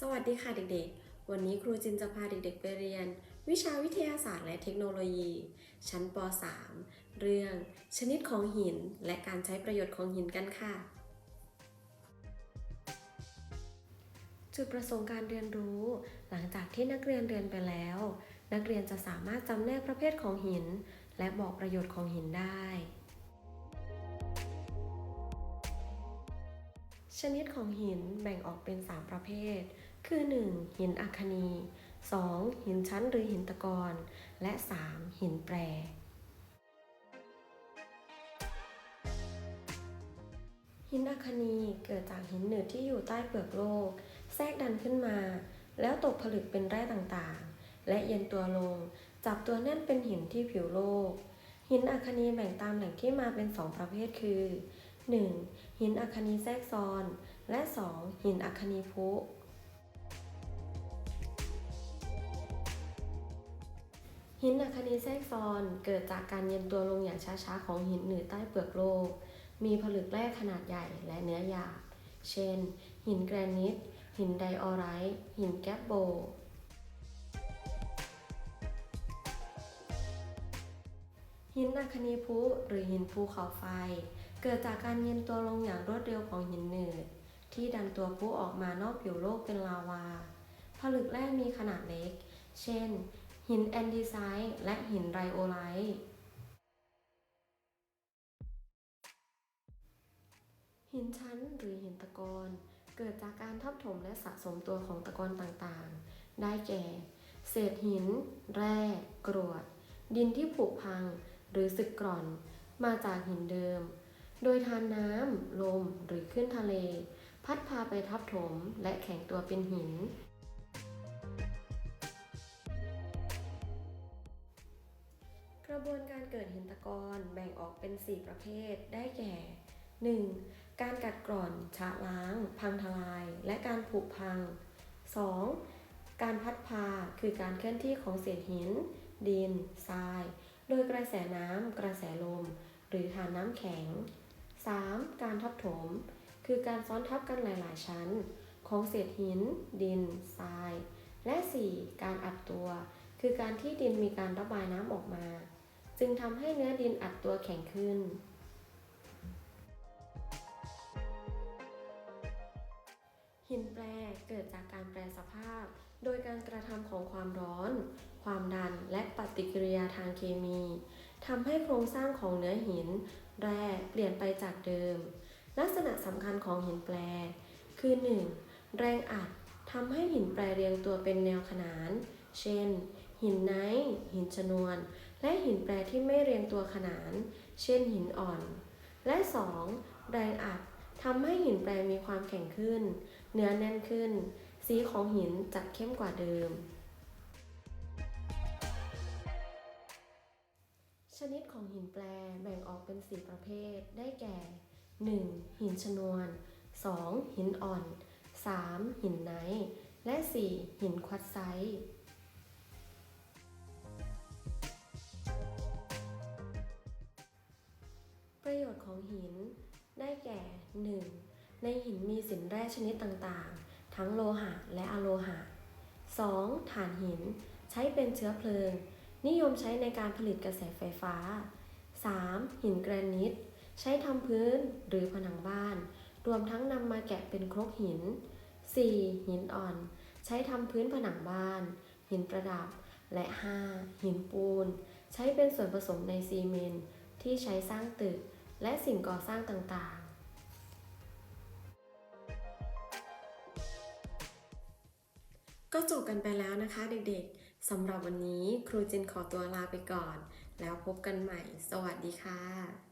สวัสดีค่ะเด็กๆ วันนี้ครูจินจะพาเด็กๆไปเรียน วิชาวิทยาศาสตร์และเทคโนโลยี ชั้นป .3 เรื่อง ชนิดของหินและการใช้ประโยชน์ของหินกันค่ะ จุดประสงค์การเรียนรู้ หลังจากที่นักเรียนเรียนไปแล้ว นักเรียนจะสามารถจำแนกประเภทของหิน และบอกประโยชน์ของหินได้ ชนิดของหินแบ่งออกเป็น 3 ประเภท คือ 1. หินอัคนี 2. หินชั้นหรือหินตะกอนและ 3. หินแปร หินอัคนีเกิดจากหินหนืดที่อยู่ใต้เปลือกโลก แทรกดันขึ้นมา แล้วตกผลึกเป็นแร่ต่างๆ และเย็นตัวลง จับตัวแน่นเป็นหินที่ผิวโลก หินอัคนีแบ่งตามแหล่งที่มาเป็น 2 ประเภทคือ 1. หินอัคนีแทรกซ้อน และ 2. หินอัคนีพุหินอัคนีแทรกซ้อนเกิดจากการเย็นตัวลงอย่างช้าๆ ของหินเหนือใต้เปลือกโลก มีผลึกแร่ขนาดใหญ่และเนื้อหยาบ เช่น หินแกรนิต หินไดออไรต์ หินแกปโบหินอัคนีพุหรือหินภูเขาไฟ เกิดจากการเย็นตัวลงอย่างรวดเร็วของหินหนืดที่ดันตัวพุออกมานอกผิวโลกเป็นลาวา ผลึกแร่มีขนาดเล็ก เช่น หินแอนดีไซต์และหินไรโอไลต์หินชั้นหรือหินตะกอนเกิดจากการทับถมและสะสมตัวของตะกอนต่างๆ ได้แก่ เศษหิน แร่ กรวด ดินที่ผุพัง หรือสึกกร่อน มาจากหินเดิม โดยทานน้ำ ลม หรือขึ้นทะเล พัดพาไปทับถมและแข็งตัวเป็นหิน กระบวนการเกิดหินตะกอนแบ่งออกเป็น 4 ประเภท ได้แก่ 1. การกัดกร่อน ชะล้าง พังทลาย และการผุพัง 2. การพัดพาคือการเคลื่อนที่ของเศษหิน ดิน ทราย โดยกระแสน้ำ กระแสลม หรือฐานน้ำแข็ง 3. การทับถม คือการซ้อนทับกันหลาย ๆ ชั้น ของเศษหิน ดิน ทราย และ 4. การอัดตัว คือการที่ดินมีการระบายน้ำออกมา จึงทำให้เนื้อดินอัดตัวแข็งขึ้น หินแปรเกิดจากการแปรสภาพ โดยการกระทำของความร้อน ความดัน และปฏิกิริยาทางเคมี ทำให้โครงสร้างของเนื้อหิน แร่เปลี่ยนไปจากเดิม ลักษณะสำคัญของหินแปร คือ 1. แรงอัดทำให้หินแปรเรียงตัวเป็นแนวขนาน เช่น หินไนท์หินชนวน และหินแปรที่ไม่เรียงตัวขนาน เช่นหินอ่อน และ 2. แรงอัดทำให้หินแปรมีความแข็งขึ้น เนื้อแน่นขึ้น สีของหินจะเข้มกว่าเดิม ชนิดของหินแปรแบ่งออกเป็น 4 ประเภท ได้แก่ 1. หินชนวน 2. หินอ่อน 3. หินไนท์และ 4. หินควอตไซต์ประโยชน์ของหิน ได้แก่ 1. ในหินมีสินแร่ชนิดต่างๆ ทั้งโลหะและอะโลหะ 2. ถ่านหินใช้เป็นเชื้อเพลิง นิยมใช้ในการผลิตกระแสไฟฟ้า 3. หินแกรนิต ใช้ทำพื้นหรือผนังบ้าน รวมทั้งนำมาแกะเป็นครกหิน 4. หินอ่อน ใช้ทำพื้นผนังบ้าน หินประดับ และ 5. หินปูน ใช้เป็นส่วนผสมในซีเมนต์ที่ใช้สร้างตึก และสิ่งก่อสร้างต่างๆก็จบกันไปแล้วนะคะเด็กๆ สำหรับวันนี้ครูจินขอตัวลาไปก่อน แล้วพบกันใหม่ สวัสดีค่ะ